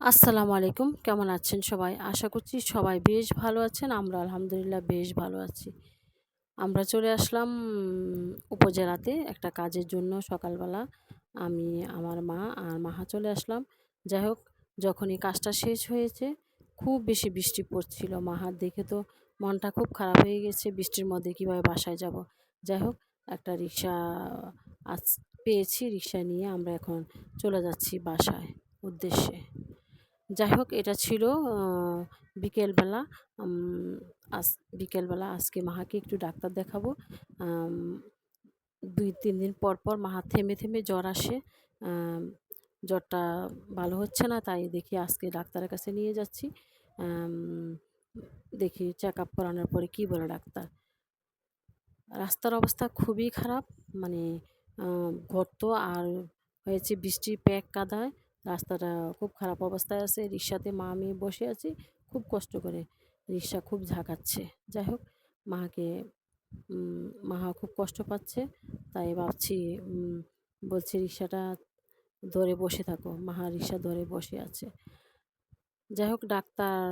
আসসালামু আলাইকুম। কেমন আছেন সবাই? আশা করছি সবাই বেশ ভালো আছেন। আমরা আলহামদুলিল্লাহ বেশ ভালো আছি। আমরা চলে আসলাম উপজেলাতে একটা কাজের জন্য সকালবেলা। আমি, আমার মা আর মাহা চলে আসলাম। যাই হোক, যখনই কাজটা শেষ হয়েছে, খুব বেশি বৃষ্টি পড়ছিল। মাহার দেখে তো মনটা খুব খারাপ হয়ে গেছে। বৃষ্টির মধ্যে কীভাবে বাসায় যাব? যাই হোক, একটা রিক্সা পেয়েছি। রিক্সা নিয়ে আমরা এখন চলে যাচ্ছি বাসায়, উদ্দেশ্যে। যাই হোক এটা ছিল বিকেলবেলা আজ বিকেলবেলা আজকে মাহাকে একটু ডাক্তার দেখাবো। দুই, তিন দিন পর পর মাহা থেমে থেমে জ্বর আসে। জ্বরটা ভালো হচ্ছে না, তাই দেখি আজকে ডাক্তারের কাছে নিয়ে যাচ্ছি। দেখি চেক আপ করানোর পরে কী বলে ডাক্তার। রাস্তার অবস্থা খুবই খারাপ মানে গর্ত আর হয়েছে বৃষ্টি প্যাক কাদায়। রাস্তাটা খুব খারাপ অবস্থায় আছে, রিক্সাতে মা আমি বসে আছি, খুব কষ্ট করে রিক্সা খুব ঝাঁকাচ্ছে। যাই হোক, মাকে মাহা খুব কষ্ট পাচ্ছে, তাই ভাবছি বলছি রিক্সাটা ধরে বসে থাকো। মাহা রিক্সা ধরে বসে আছে। যাই হোক, ডাক্তার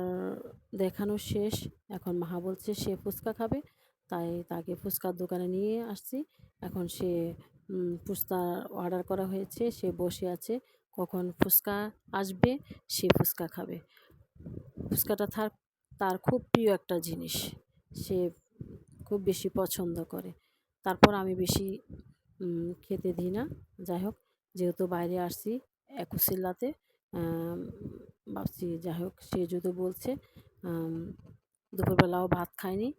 দেখানো শেষ। এখন মাহা বলছে সে ফুচকা খাবে, তাই তাকে ফুচকার দোকানে নিয়ে আসছি। এখন সে ফুচকা অর্ডার করা হয়েছে, সে বসে আছে। কখন ফুচকা আসবে, সে ফুচকা খাবে। ফুচকাটা তার তার খুব প্রিয় একটা জিনিস। সে খুব বেশি পছন্দ করে। তারপর আমি বেশি খেতে দিই না। যাই হোক, যেহেতু বাইরে আসছি একুশিল্লাতে ভাবছি যাই হোক, সে যদি বলছে দুপুরবেলাও ভাত খায়নি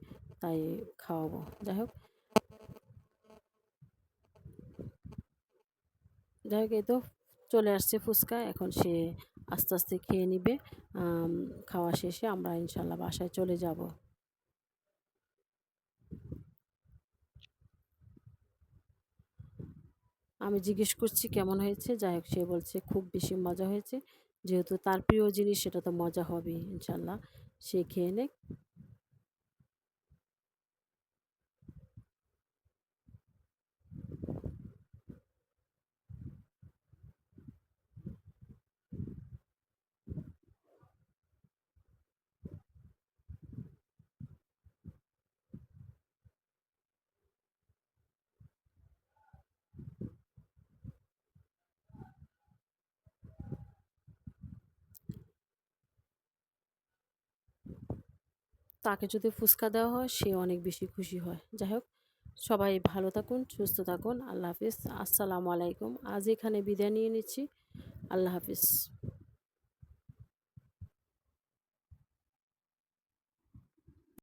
তাই খাওয়াবো। যাই হোক। যাই হোক, এই তো চলে আসছে ফুচকা, এখন সে আস্তে আস্তে খেয়ে নিবে। খাওয়া শেষে আমরা ইনশাল্লাহ বাসায় চলে যাব। আমি জিজ্ঞেস করছি, কেমন হয়েছে? যাই হোক, সে বলছে, খুব বেশি মজা হয়েছে। যেহেতু তার প্রিয় জিনিস, সেটা তো মজা হবে ইনশাল্লাহ। সে খেয়ে নেক। তাকে যদি ফুচকা দেওয়া হয়, সে অনেক বেশি খুশি হয়। যাই হোক সবাই ভালো থাকুন, সুস্থ থাকুন। আল্লাহ হাফিজ। আসসালামু আলাইকুম। আজ এখানে বিদায় নিয়ে নিচ্ছি। আল্লাহ হাফিজ।